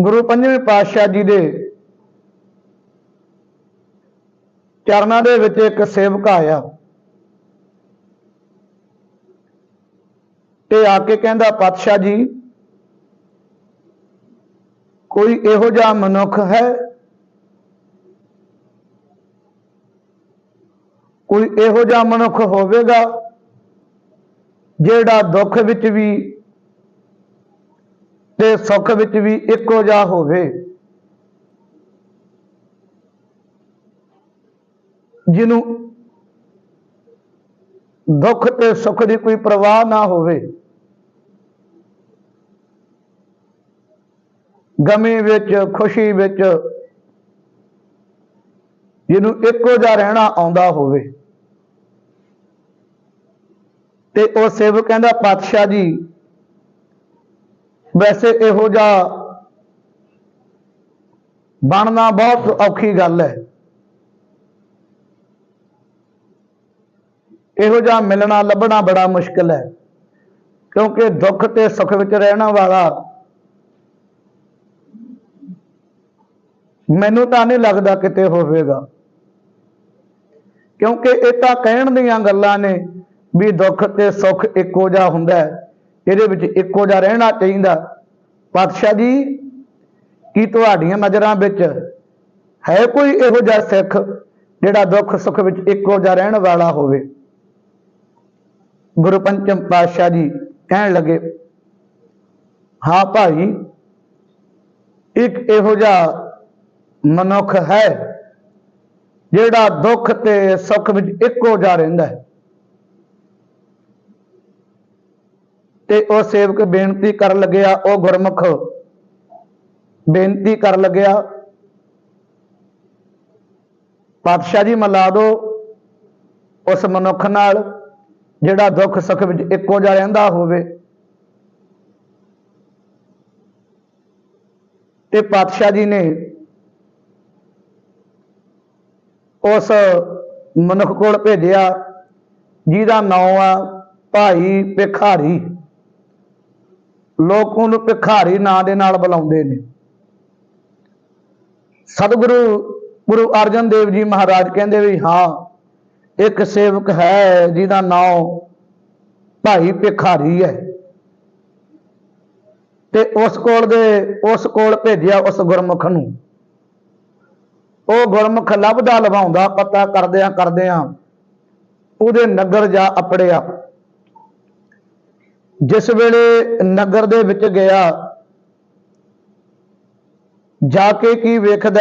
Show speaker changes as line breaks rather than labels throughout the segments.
ਗੁਰੂ ਪੰਜਵੇਂ ਪਾਤਸ਼ਾਹ ਜੀ ਦੇ ਚਰਨਾਂ ਦੇ ਵਿੱਚ ਇੱਕ ਸੇਵਕ ਆਇਆ। ਤੇ ਆ ਕੇ ਕਹਿੰਦਾ, ਪਾਤਸ਼ਾਹ ਜੀ, ਕੋਈ ਇਹੋ ਜਿਹਾ ਮਨੁੱਖ ਹੈ? ਕੋਈ ਇਹੋ ਜਿਹਾ ਮਨੁੱਖ ਹੋਵੇਗਾ, ਜਿਹੜਾ ਦੁੱਖ ਵਿੱਚ ਵੀ ਤੇ ਸੁੱਖ ਵਿੱਚ ਵੀ ਇੱਕੋ ਜਿਹਾ ਹੋਵੇ। ਜਿਹਨੂੰ ਦੁੱਖ ਤੇ ਸੁੱਖ ਦੀ ਕੋਈ ਪਰਵਾਹ ਨਾ ਹੋਵੇ। ਗਮੀ ਵਿੱਚ, ਖੁਸ਼ੀ ਵਿੱਚ ਜਿਹਨੂੰ ਇੱਕੋ ਜਿਹਾ ਰਹਿਣਾ ਆਉਂਦਾ ਹੋਵੇ। ਤੇ ਉਹ ਸੇਵਕ ਕਹਿੰਦਾ, ਪਾਤਸ਼ਾਹ ਜੀ ਵੈਸੇ ਇਹੋ ਜਿਹਾ ਬਣਨਾ ਬਹੁਤ ਔਖੀ ਗੱਲ ਹੈ। ਇਹੋ ਜਿਹਾ ਮਿਲਣਾ, ਲੱਭਣਾ ਬੜਾ ਮੁਸ਼ਕਲ ਹੈ। ਕਿਉਂਕਿ ਦੁੱਖ ਤੇ ਸੁੱਖ ਵਿੱਚ ਰਹਿਣ ਵਾਲਾ ਮੈਨੂੰ ਤਾਂ ਨਹੀਂ ਲੱਗਦਾ ਕਿਤੇ ਹੋਵੇਗਾ। ਕਿਉਂਕਿ ਇਹ ਤਾਂ ਕਹਿਣ ਦੀਆਂ ਗੱਲਾਂ ਨੇ ਵੀ ਦੁੱਖ ਤੇ ਸੁੱਖ ਇੱਕੋ ਜਿਹਾ ਹੁੰਦਾ ਹੈ। ਇਹਦੇ ਵਿੱਚ ਇੱਕੋ ਜਿਹਾ ਰਹਿਣਾ ਚਾਹੀਦਾ। ਪਾਤਸ਼ਾਹ ਜੀ, ਕੀ ਤੁਹਾਡੀਆਂ ਨਜ਼ਰਾਂ ਵਿੱਚ ਹੈ ਕੋਈ ਇਹੋ ਜਿਹਾ ਸਿੱਖ ਜਿਹੜਾ ਦੁੱਖ ਸੁੱਖ ਵਿੱਚ ਇੱਕੋ ਜਿਹਾ ਰਹਿਣ ਵਾਲਾ ਹੋਵੇ? ਗੁਰੂ ਪੰਚਮ ਪਾਤਸ਼ਾਹ ਜੀ ਕਹਿਣ ਲੱਗੇ, ਹਾਂ ਭਾਈ, ਇੱਕ ਇਹੋ ਜਿਹਾ ਮਨੁੱਖ ਹੈ ਜਿਹੜਾ ਦੁੱਖ ਤੇ ਸੁੱਖ ਵਿੱਚ ਇੱਕੋ ਜਿਹਾ ਰਹਿੰਦਾ ਹੈ। ਤੇ ਉਹ ਸੇਵਕ ਬੇਨਤੀ ਕਰਨ ਲੱਗਿਆ, ਉਹ ਗੁਰਮੁਖ। ਬੇਨਤੀ ਕਰਨ ਲੱਗਿਆ। ਪਾਤਸ਼ਾਹ ਜੀ ਮਿਲਾ ਦੋ ਉਸ ਮਨੁੱਖ ਨਾਲ, ਜਿਹੜਾ ਦੁੱਖ ਸੁੱਖ ਵਿੱਚ ਇੱਕੋ ਜਿਹਾ ਰਹਿੰਦਾ ਹੋਵੇ। ਤੇ ਪਾਤਸ਼ਾਹ ਜੀ ਨੇ ਉਸ ਮਨੁੱਖ ਕੋਲ ਭੇਜਿਆ, ਜਿਹਦਾ ਨਾਮ ਆ ਭਾਈ ਭਿਖਾਰੀ। ਲੋਕ ਉਹਨੂੰ ਭਿਖਾਰੀ ਨਾਂ ਦੇ ਨਾਲ ਬੁਲਾਉਂਦੇ ਨੇ। ਸਤਿਗੁਰੂ ਗੁਰੂ ਅਰਜਨ ਦੇਵ ਜੀ ਮਹਾਰਾਜ ਕਹਿੰਦੇ ਵੀ ਹਾਂ, ਇੱਕ ਸੇਵਕ ਹੈ ਜਿਹਦਾ ਨਾਮ ਭਾਈ ਭਿਖਾਰੀ ਹੈ। ਤੇ ਉਸ ਕੋਲ ਦੇ, ਉਸ ਕੋਲ ਭੇਜਿਆ ਉਸ ਗੁਰਮੁਖ ਨੂੰ। ਉਹ ਗੁਰਮੁਖ ਲੱਭਦਾ ਲਵਾਉਂਦਾ ਪਤਾ ਕਰਦਿਆਂ ਕਰਦਿਆਂ ਉਹਦੇ ਨਗਰ ਜਾ ਅਪੜਿਆ। ਜਿਸ ਵੇਲੇ ਨਗਰ ਦੇ ਵਿੱਚ ਗਿਆ, ਜਾ ਕੇ ਕੀ ਵੇਖਦਾ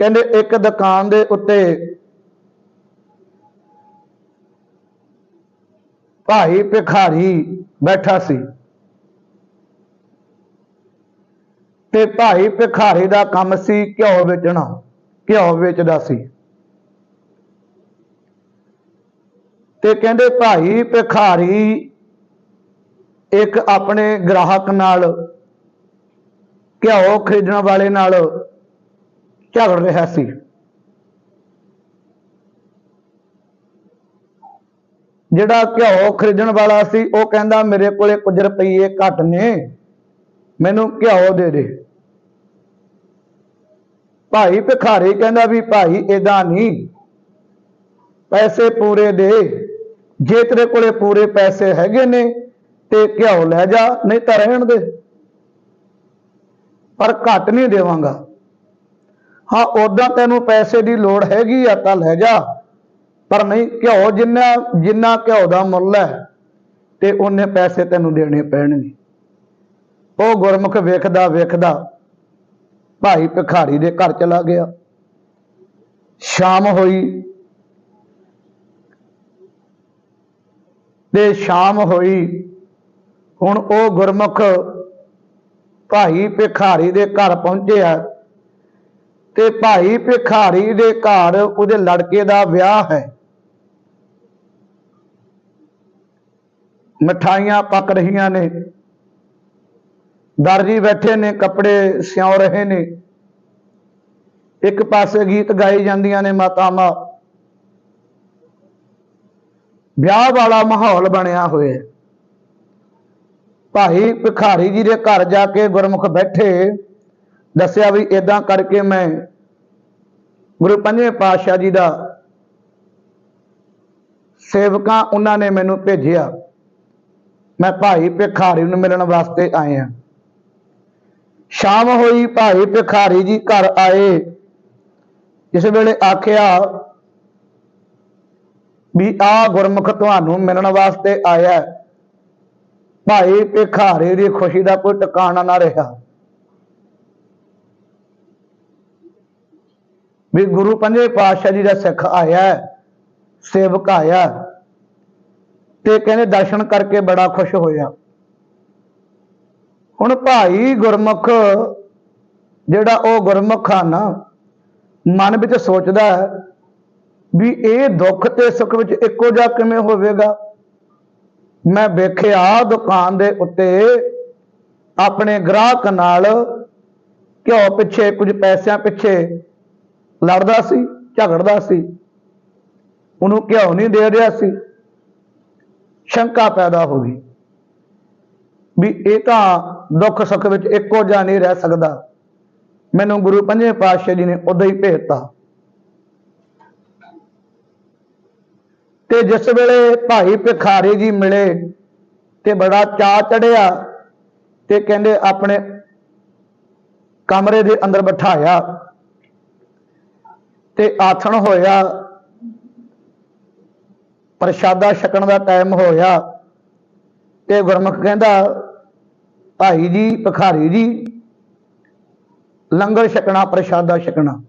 ਕਹਿੰਦੇ ਇੱਕ ਦੁਕਾਨ ਦੇ ਉੱਤੇ ਭਾਈ ਭਿਖਾਰੀ ਬੈਠਾ ਸੀ ਤੇ ਭਾਈ ਭਿਖਾਰੀ ਦਾ ਕੰਮ ਸੀ ਘਿਓ ਵੇਚਣਾ, ਘਿਓ ਵੇਚਦਾ ਸੀ। ਤੇ ਕਹਿੰਦੇ ਭਾਈ ਭਿਖਾਰੀ ਇੱਕ ਆਪਣੇ ਗ੍ਰਾਹਕ ਨਾਲ ਘਿਓ ਖਰੀਦਣ ਵਾਲੇ ਨਾਲ ਝਗੜ ਰਿਹਾ ਸੀ। ਜਿਹੜਾ ਘਿਓ ਖਰੀਦਣ ਵਾਲਾ ਸੀ, ਉਹ ਕਹਿੰਦਾ, ਮੇਰੇ ਕੋਲੇ ਕੁਝ ਰੁਪਈਏ ਘੱਟ ਨੇ, ਮੈਨੂੰ ਘਿਓ ਦੇ ਦੇ। ਭਾਈ ਭਿਖਾਰੀ ਕਹਿੰਦਾ ਵੀ ਭਾਈ, ਏਦਾਂ ਨਹੀਂ, ਪੈਸੇ ਪੂਰੇ ਦੇ। ਜੇ ਤੇਰੇ ਕੋਲੇ ਪੂਰੇ ਪੈਸੇ ਹੈਗੇ ਨੇ ਤੇ ਘਿਓ ਲੈ ਜਾ, ਨਹੀਂ ਤਾਂ ਰਹਿਣ ਦੇ। ਪਰ ਘੱਟ ਨਹੀਂ ਦੇਵਾਂਗਾ। ਹਾਂ ਉਦਾਂ ਤੈਨੂੰ ਪੈਸੇ ਦੀ ਲੋੜ ਹੈਗੀ ਆ ਤਾਂ ਲੈ ਜਾ, ਪਰ ਨਹੀਂ, ਘਿਓ ਜਿੰਨਾ ਜਿੰਨਾ ਘਿਓ ਦਾ ਮੁੱਲ ਹੈ ਤੇ ਉਹਨੇ ਪੈਸੇ ਤੈਨੂੰ ਦੇਣੇ ਪੈਣਗੇ। ਉਹ ਗੁਰਮੁਖ ਵੇਖਦਾ ਵੇਖਦਾ ਭਾਈ ਭਿਖਾਰੀ ਦੇ ਘਰ ਚਲਾ ਗਿਆ। ਸ਼ਾਮ ਹੋਈ ਤੇ ਸ਼ਾਮ ਹੋਈ। ਹੁਣ ਉਹ ਗੁਰਮੁਖ ਭਾਈ ਭਿਖਾਰੀ ਦੇ ਘਰ ਪਹੁੰਚਿਆ ਤੇ ਭਾਈ ਭਿਖਾਰੀ ਦੇ ਘਰ ਉਹਦੇ ਲੜਕੇ ਦਾ ਵਿਆਹ ਹੈ। ਮਠਾਈਆਂ ਪੱਕ ਰਹੀਆਂ ਨੇ। ਦਰਜੀ ਬੈਠੇ ਨੇ, ਕੱਪੜੇ ਸਿਉਂ ਰਹੇ ਨੇ। ਇੱਕ ਪਾਸੇ ਗੀਤ ਗਾਏ ਜਾਂਦੀਆਂ ਨੇ ਮਾਤਾਵਾਂ। ਵਿਆਹ ਵਾਲਾ ਮਾਹੌਲ ਬਣਿਆ ਹੋਇਆ ਭਾਈ ਭਿਖਾਰੀ ਜੀ ਦੇ ਘਰ ਜਾ ਕੇ ਗੁਰਮੁਖ ਬੈਠੇ। ਦੱਸਿਆ ਵੀ ਇਦਾਂ ਕਰਕੇ ਮੈਂ ਗੁਰੂ ਪੰਜਵੇਂ ਪਾਤਸ਼ਾਹ ਜੀ ਦਾ ਸੇਵਕਾਂ ਉਹਨਾਂ ਨੇ ਮੈਨੂੰ ਭੇਜਿਆ। ਮੈਂ ਭਾਈ ਭਿਖਾਰੀ ਨੂੰ ਮਿਲਣ ਵਾਸਤੇ ਆਇਆ ਸ਼ਾਮ ਹੋਈ, ਭਾਈ ਭਿਖਾਰੀ ਜੀ ਘਰ ਆਏ। ਇਸ ਵੇਲੇ ਆਖਿਆ ਵੀ ਆ ਗੁਰਮੁਖ ਤੁਹਾਨੂੰ ਮਿਲਣ ਵਾਸਤੇ ਆਇਆ। ਭਾਈ ਭਿਖਾਰੀ ਦੀ ਖੁਸ਼ੀ ਦਾ ਕੋਈ ਟਿਕਾਣਾ ਨਾ ਰਿਹਾ। ਵੀ ਗੁਰੂ ਪੰਜੇ ਪਾਤਸ਼ਾਹ ਜੀ ਦਾ ਸਿੱਖ ਆਇਆ, ਸੇਵਕ ਆਇਆ ਤੇ ਕਹਿੰਦੇ ਦਰਸ਼ਨ ਕਰਕੇ ਬੜਾ ਖੁਸ਼ ਹੋਇਆ। ਹੁਣ ਭਾਈ ਗੁਰਮੁਖ ਜਿਹੜਾ ਉਹ ਗੁਰਮੁਖ ਆ ਨਾ ਮਨ ਵਿੱਚ ਸੋਚਦਾ ਹੈ ਵੀ ਇਹ ਦੁੱਖ ਤੇ ਸੁੱਖ ਵਿੱਚ ਇੱਕੋ ਜਿਹਾ ਕਿਵੇਂ ਹੋਵੇਗਾ? ਮੈਂ ਵੇਖਿਆ ਦੁਕਾਨ ਦੇ ਉੱਤੇ ਆਪਣੇ ਗ੍ਰਾਹਕ ਨਾਲ ਘਿਓ ਪਿੱਛੇ, ਕੁਝ ਪੈਸਿਆਂ ਪਿੱਛੇ ਲੜਦਾ ਸੀ, ਝਗੜਦਾ ਸੀ। ਉਹਨੂੰ ਘਿਓ ਨਹੀਂ ਦੇ ਰਿਹਾ ਸੀ। ਸ਼ੰਕਾ ਪੈਦਾ ਹੋ ਗਈ ਵੀ ਇਹ ਤਾਂ ਦੁੱਖ ਸੁੱਖ ਵਿੱਚ ਇੱਕੋ ਜਿਹਾ ਨਹੀਂ ਰਹਿ ਸਕਦਾ। ਮੈਨੂੰ ਗੁਰੂ ਪੰਜਵੇਂ ਪਾਤਸ਼ਾਹ ਜੀ ਨੇ ਉਦੋਂ ਹੀ ਭੇਜਤਾ। ਤੇ ਜਿਸ ਵੇਲੇ ਭਾਈ ਭਿਖਾਰੀ ਜੀ ਮਿਲੇ ਤੇ ਬੜਾ ਚਾਅ ਚੜਿਆ ਤੇ ਕਹਿੰਦੇ ਆਪਣੇ ਕਮਰੇ ਦੇ ਅੰਦਰ ਬਿਠਾਇਆ ਤੇ ਆਥਣ ਹੋਇਆ, ਪ੍ਰਸ਼ਾਦਾ ਛਕਣ ਦਾ ਟਾਈਮ ਹੋਇਆ ਤੇ ਗੁਰਮੁਖ ਕਹਿੰਦਾ, ਭਾਈ ਜੀ, ਭਿਖਾਰੀ ਜੀ, ਲੰਗਰ ਛਕਣਾ, ਪ੍ਰਸ਼ਾਦਾ ਛਕਣਾ।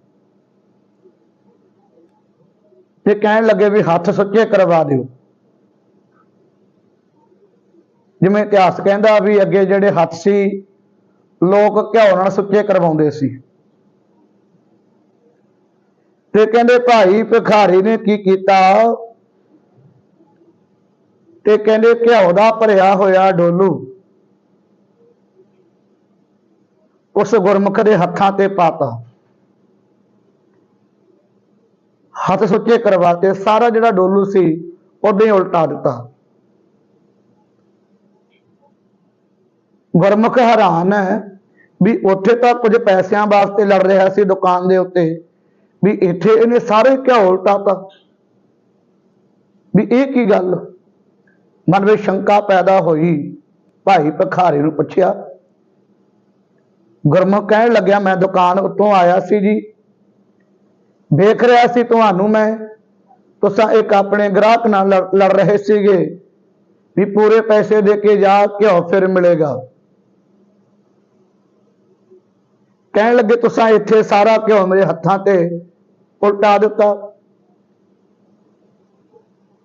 ਤੇ ਕਹਿਣ ਲੱਗੇ ਵੀ ਹੱਥ ਸੁੱਚੇ ਕਰਵਾ ਦਿਓ। ਜਿਵੇਂ ਇਤਿਹਾਸ ਕਹਿੰਦਾ ਵੀ ਅੱਗੇ ਜਿਹੜੇ ਹੱਥ ਸੀ, ਲੋਕ ਘਿਓ ਨਾਲ ਸੁੱਚੇ ਕਰਵਾਉਂਦੇ ਸੀ। ਤੇ ਕਹਿੰਦੇ ਭਾਈ ਭਿਖਾਰੀ ਨੇ ਕੀ ਕੀਤਾ? ਤੇ ਕਹਿੰਦੇ ਘਿਓ ਦਾ ਭਰਿਆ ਹੋਇਆ ਡੋਲੂ ਉਸ ਗੁਰਮੁਖ ਦੇ ਹੱਥਾਂ ਤੇ ਪਾਤਾ। ਹੱਥ ਸੁੱਚੇ ਕਰਵਾਤੇ ਸਾਰਾ ਜਿਹੜਾ ਡੋਲੂ ਸੀ ਉਦਾਂ ਹੀ ਉਲਟਾ ਦਿੱਤਾ। ਗੁਰਮੁਖ ਹੈਰਾਨ ਹੈ ਵੀ ਉੱਥੇ ਤਾਂ ਕੁਝ ਪੈਸਿਆਂ ਵਾਸਤੇ ਲੜ ਰਿਹਾ ਸੀ ਦੁਕਾਨ ਦੇ ਉੱਤੇ, ਵੀ ਇੱਥੇ ਇਹਨੇ ਸਾਰੇ ਘਿਓ ਉਲਟਾਤਾ। ਵੀ ਇਹ ਕੀ ਗੱਲ? ਮਨ ਵਿੱਚ ਸ਼ੰਕਾ ਪੈਦਾ ਹੋਈ, ਭਾਈ ਭਖਾਰੀ ਨੂੰ ਪੁੱਛਿਆ। ਗੁਰਮੁਖ ਕਹਿਣ ਲੱਗਿਆ, ਮੈਂ ਦੁਕਾਨ ਉੱਤੋਂ ਆਇਆ ਸੀ ਜੀ ਵੇਖ ਰਿਹਾ ਸੀ ਤੁਹਾਨੂੰ ਮੈਂ। ਤੁਸੀਂ ਇੱਕ ਆਪਣੇ ਗ੍ਰਾਹਕ ਨਾਲ ਲੜ- ਲੜ ਰਹੇ ਸੀਗੇ ਵੀ ਪੂਰੇ ਪੈਸੇ ਦੇ ਕੇ ਜਾ ਘਿਓ ਫਿਰ ਮਿਲੇਗਾ। ਕਹਿਣ ਲੱਗੇ, ਤੁਸੀਂ ਇੱਥੇ ਸਾਰਾ ਘਿਓ ਮੇਰੇ ਹੱਥਾਂ ਤੇ ਉਲਟਾ ਦਿੱਤਾ?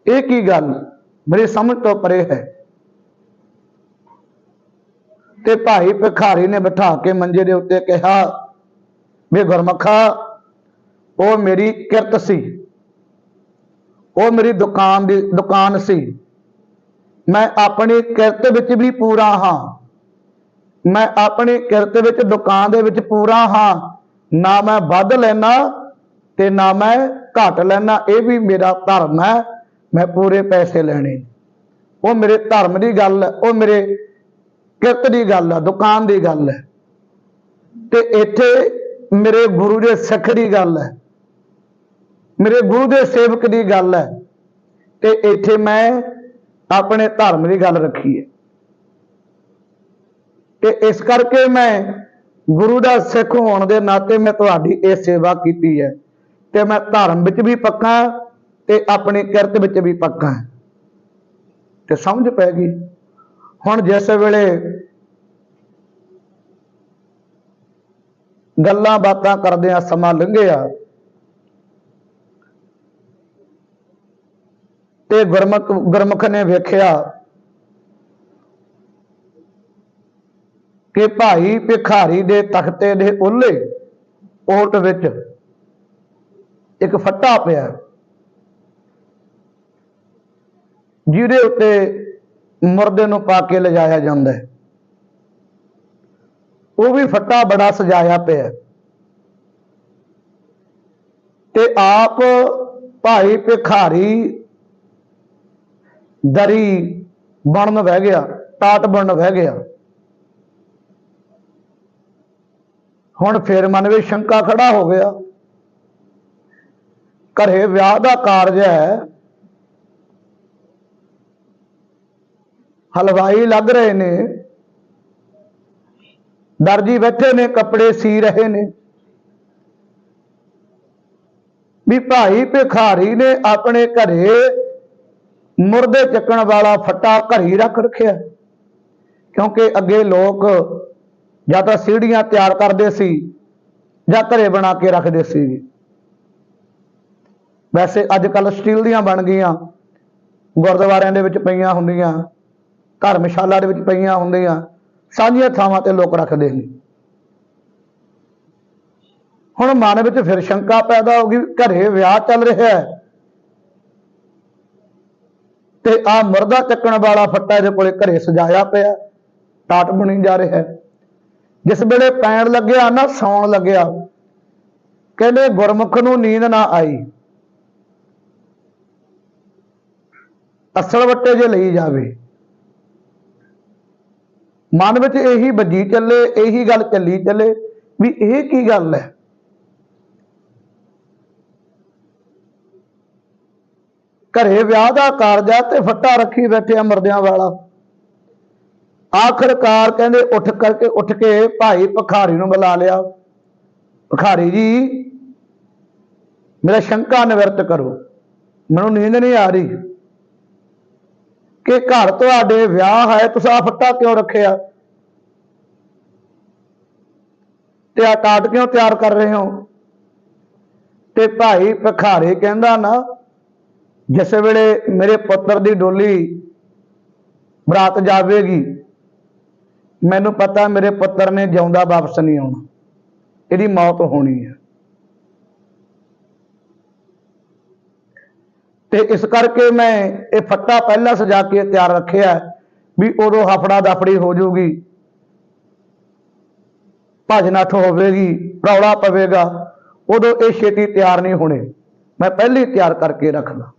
ਇਹ ਕੀ ਗੱਲ ਮੇਰੀ ਸਮਝ ਤੋਂ ਪਰੇ ਹੈ। ਤੇ ਭਾਈ ਭਿਖਾਰੀ ਨੇ ਬਿਠਾ ਕੇ ਮੰਜੇ ਦੇ ਉੱਤੇ ਕਿਹਾ, ਵੀ ਗੁਰਮਖਾ ਉਹ ਮੇਰੀ ਕਿਰਤ ਸੀ। ਉਹ ਮੇਰੀ ਦੁਕਾਨ ਦੀ, ਦੁਕਾਨ ਸੀ। ਮੈਂ ਆਪਣੀ ਕਿਰਤ ਵਿੱਚ ਵੀ ਪੂਰਾ ਹਾਂ। ਮੈਂ ਆਪਣੀ ਕਿਰਤ ਵਿੱਚ, ਦੁਕਾਨ ਦੇ ਵਿੱਚ ਪੂਰਾ ਹਾਂ। ਨਾ ਮੈਂ ਵੱਧ ਲੈਣਾ ਤੇ ਨਾ ਮੈਂ ਘੱਟ ਲੈਣਾ ਇਹ ਵੀ ਮੇਰਾ ਧਰਮ ਹੈ। ਮੈਂ ਪੂਰੇ ਪੈਸੇ ਲੈਣੇ। ਉਹ ਮੇਰੇ ਧਰਮ ਦੀ ਗੱਲ ਹੈ। ਉਹ ਮੇਰੇ ਕਿਰਤ ਦੀ ਗੱਲ ਹੈ। ਦੁਕਾਨ ਦੀ ਗੱਲ ਹੈ। ਤੇ ਇੱਥੇ ਮੇਰੇ ਗੁਰੂ ਦੇ ਸਿੱਖ ਦੀ ਗੱਲ ਹੈ। ਮੇਰੇ ਗੁਰੂ ਦੇ ਸੇਵਕ ਦੀ ਗੱਲ ਹੈ ਤੇ ਇੱਥੇ ਮੈਂ ਆਪਣੇ ਧਰਮ ਦੀ ਗੱਲ ਰੱਖੀ ਹੈ। ਤੇ ਇਸ ਕਰਕੇ ਮੈਂ ਗੁਰੂ ਦਾ ਸਿੱਖ ਹੋਣ ਦੇ ਨਾਤੇ ਮੈਂ ਤੁਹਾਡੀ ਇਹ ਸੇਵਾ ਕੀਤੀ ਹੈ। ਤੇ ਮੈਂ ਧਰਮ ਵਿੱਚ ਵੀ ਪੱਕਾ ਤੇ ਆਪਣੀ ਕਿਰਤ ਵਿੱਚ ਵੀ ਪੱਕਾ ਤੇ ਸਮਝ ਪੈ ਗਈ। ਹੁਣ ਜਿਸ ਵੇਲੇ ਗੱਲਾਂ ਬਾਤਾਂ ਕਰਦੇ ਆ ਸਮਾਂ ਲੰਘਿਆ। ਤੇ ਗੁਰਮੁਖ ਗੁਰਮੁਖ ਨੇ ਵੇਖਿਆ ਕਿ ਭਾਈ ਭਿਖਾਰੀ ਦੇ ਤਖਤੇ ਦੇ ਉੱਲੇ ਓਟ ਵਿੱਚ ਇੱਕ ਫੱਟਾ ਪਿਆ। ਜਿਹਦੇ ਉੱਤੇ ਮੁਰਦੇ ਨੂੰ ਪਾ ਕੇ ਲਿਜਾਇਆ ਜਾਂਦਾ ਹੈ। ਉਹ ਵੀ ਫੱਟਾ ਬੜਾ ਸਜਾਇਆ ਪਿਆ। ਤੇ ਆਪ ਭਾਈ ਭਿਖਾਰੀ ਦਰੀ ਬਣਨ ਬਹਿ ਗਿਆ ਟਾਟ ਬਣਨ ਬਹਿ ਗਿਆ। ਹੁਣ ਫੇਰ ਮਨ ਵਿੱਚ ਸ਼ੰਕਾ ਖੜਾ ਹੋ ਗਿਆ। ਘਰੇ ਵਿਆਹ ਦਾ ਕਾਰਜ ਹੈ। ਹਲਵਾਈ ਲੱਗ ਰਹੇ ਨੇ। ਦਰਜੀ ਬੈਠੇ ਨੇ, ਕੱਪੜੇ ਸੀ ਰਹੇ ਨੇ। ਵੀ ਭਾਈ ਭਿਖਾਰੀ ਨੇ ਆਪਣੇ ਘਰੇ ਮੁਰਦੇ ਚੱਕਣ ਵਾਲਾ ਫੱਟਾ ਘਰ ਹੀ ਰੱਖ ਰੱਖਿਆ। ਕਿਉਂਕਿ ਅੱਗੇ ਲੋਕ ਜਾਂ ਤਾਂ ਸੀੜੀਆਂ ਤਿਆਰ ਕਰਦੇ ਸੀ ਜਾਂ ਘਰੇ ਬਣਾ ਕੇ ਰੱਖਦੇ ਸੀ। ਵੈਸੇ ਅੱਜ ਕੱਲ ਸਟੀਲ ਦੀਆਂ ਬਣ ਗਈਆਂ, ਗੁਰਦੁਆਰਿਆਂ ਦੇ ਵਿੱਚ ਪਈਆਂ ਹੁੰਦੀਆਂ, ਧਰਮਸ਼ਾਲਾ ਦੇ ਵਿੱਚ ਪਈਆਂ ਹੁੰਦੀਆਂ, ਸਾਂਝੀਆਂ ਥਾਵਾਂ ਤੇ ਲੋਕ ਰੱਖਦੇ ਨੇ ਹੁਣ ਮਨ ਵਿੱਚ ਫਿਰ ਸ਼ੰਕਾ ਪੈਦਾ ਹੋ ਗਈ, ਘਰੇ ਵਿਆਹ ਚੱਲ ਰਿਹਾ ਹੈ। ਤੇ ਆ ਮਰਦਾ ਚੱਕਣ ਵਾਲਾ ਫੱਟਾ ਇਹਦੇ ਕੋਲੇ ਘਰੇ ਸਜਾਇਆ ਪਿਆ। ਟਾਟ ਬਣੀ ਜਾ ਰਿਹਾ। ਜਿਸ ਵੇਲੇ ਪੈਣ ਲੱਗਿਆ ਨਾ ਸੌਣ ਲੱਗਿਆ। ਕਹਿੰਦੇ, ਗੁਰਮੁਖ ਨੂੰ ਨੀਂਦ ਨਾ ਆਈ। ਅਸਲ ਵੱਟੇ ਜੇ ਲਈ ਜਾਵੇ। ਮਨ ਵਿੱਚ ਇਹੀ ਵੱਜੀ ਚੱਲੇ, ਇਹੀ ਗੱਲ ਚੱਲੀ ਚੱਲੇ ਵੀ ਇਹ ਕੀ ਗੱਲ ਹੈ? ਘਰੇ ਵਿਆਹ ਦਾ ਕਾਰਜ ਹੈ ਤੇ ਫੱਟਾ ਰੱਖੀ ਬੈਠੇ ਆ ਮਰਦਿਆਂ ਵਾਲਾ। ਆਖਰਕਾਰ ਕਹਿੰਦੇ ਉੱਠ ਕਰਕੇ ਉੱਠ ਕੇ ਭਾਈ ਭਖਾਰੀ ਨੂੰ ਬੁਲਾ ਲਿਆ। ਭਖਾਰੀ ਜੀ, ਮੇਰਾ ਸ਼ੰਕਾ ਨਿਵਰਤ ਕਰੋ। ਮੈਨੂੰ ਨੀਂਦ ਨਹੀਂ ਆ ਰਹੀ ਕਿ ਘਰ ਤੁਹਾਡੇ ਵਿਆਹ ਹੈ, ਤੁਸੀਂ ਆ ਫੱਟਾ ਕਿਉਂ ਰੱਖਿਆ? ਤੇ ਆ ਟਾਟ ਕਿਉਂ ਤਿਆਰ ਕਰ ਰਹੇ ਹੋ? ਤੇ ਭਾਈ ਭਖਾਰੇ ਕਹਿੰਦਾ ਨਾ ਜਿਸ ਵੇਲੇ ਮੇਰੇ ਪੁੱਤਰ ਦੀ ਡੋਲੀ ਬਰਾਤ ਜਾਵੇਗੀ, ਮੈਨੂੰ ਪਤਾ ਮੇਰੇ ਪੁੱਤਰ ਨੇ ਜਿਉਂਦਾ ਵਾਪਸ ਨਹੀਂ ਆਉਣਾ। ਇਹਦੀ ਮੌਤ ਹੋਣੀ ਹੈ। ਤੇ ਇਸ ਕਰਕੇ ਮੈਂ ਇਹ ਫੱਟਾ ਪਹਿਲਾਂ ਸਜਾ ਕੇ ਤਿਆਰ ਰੱਖਿਆ ਵੀ ਉਦੋਂ ਹਫੜਾ ਦਫੜੀ ਹੋ ਜਾਊਗੀ। ਭੱਜ ਹੋਵੇਗੀ, ਰੌਲਾ ਪਵੇਗਾ, ਉਦੋਂ ਇਹ ਛੇਤੀ ਤਿਆਰ ਨਹੀਂ ਹੋਣੇ। ਮੈਂ ਪਹਿਲੇ ਤਿਆਰ ਕਰਕੇ ਰੱਖਦਾ।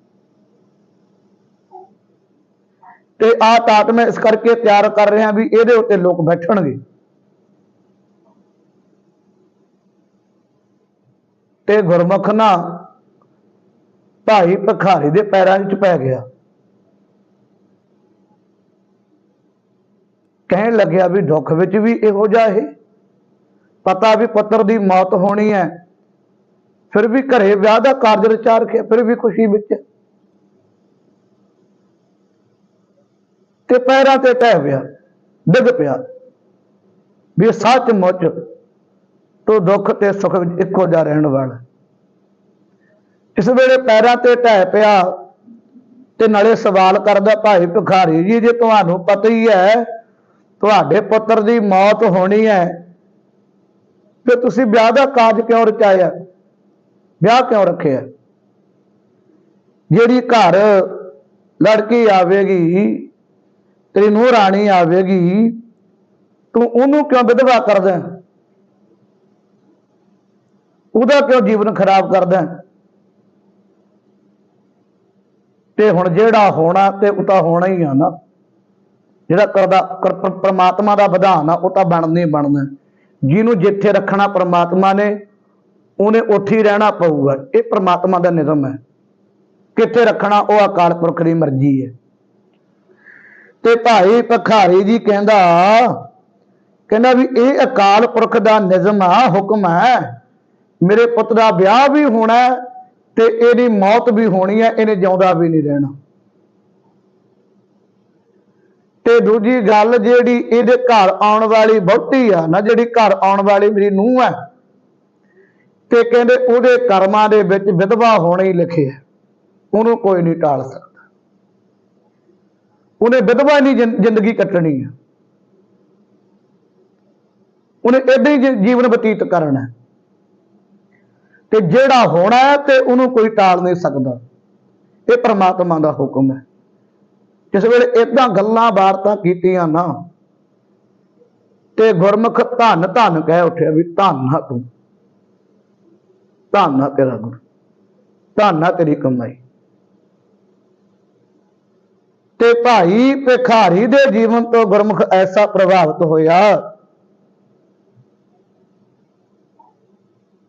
ਤੇ ਆ ਟਾਟ ਮੈਂ ਇਸ ਕਰਕੇ ਤਿਆਰ ਕਰ ਰਿਹਾ ਵੀ ਇਹਦੇ ਉੱਤੇ ਲੋਕ ਬੈਠਣਗੇ। ਤੇ ਗੁਰਮੁਖ ਨਾ ਭਾਈ ਭਖਾਰੀ ਦੇ ਪੈਰਾਂ ਵਿੱਚ ਪੈ ਗਿਆ। ਕਹਿਣ ਲੱਗਿਆ ਵੀ ਦੁੱਖ ਵਿੱਚ ਵੀ ਇਹੋ ਜਿਹਾ ਇਹ। ਪਤਾ ਵੀ ਪੁੱਤਰ ਦੀ ਮੌਤ ਹੋਣੀ ਹੈ। ਫਿਰ ਵੀ ਘਰੇ ਵਿਆਹ ਦਾ ਕਾਰਜ ਰਚਾ ਰੱਖਿਆ, ਫਿਰ ਵੀ ਖੁਸ਼ੀ ਵਿੱਚ। ਤੇ ਪੈਰਾਂ ਤੇ ਟਹਿ ਪਿਆ, ਡਿੱਗ ਪਿਆ। ਵੀ ਸੱਚ ਮੁੱਚ ਤੂੰ ਦੁੱਖ ਤੇ ਸੁੱਖ ਵਿੱਚ ਇੱਕੋ ਜਿਹਾ ਰਹਿਣ ਵਾਲਾ ਇਸ ਵੇਲੇ ਪੈਰਾਂ ਤੇ ਟਹਿ ਪਿਆ ਤੇ ਨਾਲੇ ਸਵਾਲ ਕਰਦਾ, ਭਾਈ ਭਿਖਾਰੀ ਜੀ, ਜੇ ਤੁਹਾਨੂੰ ਪਤਾ ਹੀ ਹੈ, ਤੁਹਾਡੇ ਪੁੱਤਰ ਦੀ ਮੌਤ ਹੋਣੀ ਹੈ, ਤੇ ਤੁਸੀਂ ਵਿਆਹ ਦਾ ਕਾਜ ਕਿਉਂ ਰਚਾਇਆ? ਵਿਆਹ ਕਿਉਂ ਰੱਖਿਆ? ਜਿਹੜੀ ਘਰ ਲੜਕੀ ਆਵੇਗੀ ਤੈਨੂੰ ਰਾਣੀ ਆਵੇਗੀ। ਤੂੰ ਉਹਨੂੰ ਕਿਉਂ ਵਿਧਵਾ ਕਰਦਾ ਉਹਦਾ ਕਿਉਂ ਜੀਵਨ ਖਰਾਬ ਕਰਦਾ ਤੇ ਹੁਣ ਜਿਹੜਾ ਹੋਣਾ ਤੇ ਉਹ ਤਾਂ ਹੋਣਾ ਹੀ ਆ ਨਾ। ਜਿਹੜਾ ਕਰਦਾ, ਕਰ- ਪ੍ਰਮਾਤਮਾ ਦਾ ਵਿਧਾਨ ਆ, ਉਹ ਤਾਂ ਬਣਨਾ ਹੀ ਬਣਨਾ ਜਿਹਨੂੰ ਜਿੱਥੇ ਰੱਖਣਾ ਪ੍ਰਮਾਤਮਾ ਨੇ, ਉਹਨੇ ਉੱਥੇ ਹੀ ਰਹਿਣਾ ਪਊਗਾ। ਇਹ ਪ੍ਰਮਾਤਮਾ ਦਾ ਨਿਯਮ ਹੈ। ਕਿੱਥੇ ਰੱਖਣਾ, ਉਹ ਅਕਾਲ ਪੁਰਖ ਦੀ ਮਰਜ਼ੀ ਹੈ। ਤੇ ਭਾਈ ਭਖਾਰੀ ਜੀ ਕਹਿੰਦਾ ਕਹਿੰਦਾ ਵੀ ਇਹ ਅਕਾਲ ਪੁਰਖ ਦਾ ਨਿਯਮ ਆ, ਹੁਕਮ ਹੈ। ਮੇਰੇ ਪੁੱਤ ਦਾ ਵਿਆਹ ਵੀ ਹੋਣਾ ਤੇ ਇਹਦੀ ਮੌਤ ਵੀ ਹੋਣੀ ਹੈ, ਇਹਨੇ ਜਿਉਂਦਾ ਵੀ ਨਹੀਂ ਰਹਿਣਾ। ਤੇ ਦੂਜੀ ਗੱਲ ਜਿਹੜੀ ਇਹਦੇ ਘਰ ਆਉਣ ਵਾਲੀ ਬਹੁਤੀ ਆ ਨਾ, ਜਿਹੜੀ ਘਰ ਆਉਣ ਵਾਲੀ ਮੇਰੀ ਨੂੰਹ ਹੈ, ਤੇ ਕਹਿੰਦੇ ਉਹਦੇ ਕਰਮਾਂ ਦੇ ਵਿੱਚ ਵਿਧਵਾ ਹੋਣਾ ਹੀ ਲਿਖਿਆ। ਉਹਨੂੰ ਕੋਈ ਨਹੀਂ ਟਾਲ ਸਕਦਾ। ਉਹਨੇ ਵਿਧਵਾ ਨਹੀਂ ਜ਼ਿੰ- ਜ਼ਿੰਦਗੀ ਕੱਟਣੀ ਹੈ। ਉਹਨੇ ਏਦਾਂ ਹੀ ਜੀਵਨ ਬਤੀਤ ਕਰਨਾ ਤੇ ਜਿਹੜਾ ਹੋਣਾ ਤੇ ਉਹਨੂੰ ਕੋਈ ਟਾਲ ਨਹੀਂ ਸਕਦਾ। ਇਹ ਪ੍ਰਮਾਤਮਾ ਦਾ ਹੁਕਮ ਹੈ। ਜਿਸ ਵੇਲੇ ਇਦਾਂ ਗੱਲਾਂ ਬਾਤਾਂ ਕੀਤੀਆਂ ਨਾ, ਤੇ ਗੁਰਮੁਖ ਧੰਨ ਧੰਨ ਕਹਿ ਉੱਠਿਆ ਵੀ ਧੰਨ ਆ ਤੂੰ। ਧੰਨ ਤੇਰਾ ਗੁਰ। ਧੰਨ ਆ ਤੇਰੀ ਕਮਾਈ। ਤੇ ਭਾਈ ਭਿਖਾਰੀ ਦੇ ਜੀਵਨ ਤੋਂ ਗੁਰਮੁਖ ਐਸਾ ਪ੍ਰਭਾਵਿਤ ਹੋਇਆ।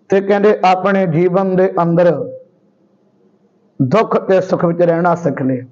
ਤੇ ਕਹਿੰਦੇ ਆਪਣੇ ਜੀਵਨ ਦੇ ਅੰਦਰ ਦੁੱਖ ਤੇ ਸੁੱਖ ਵਿੱਚ ਰਹਿਣਾ ਸਿੱਖ ਲਿਆ।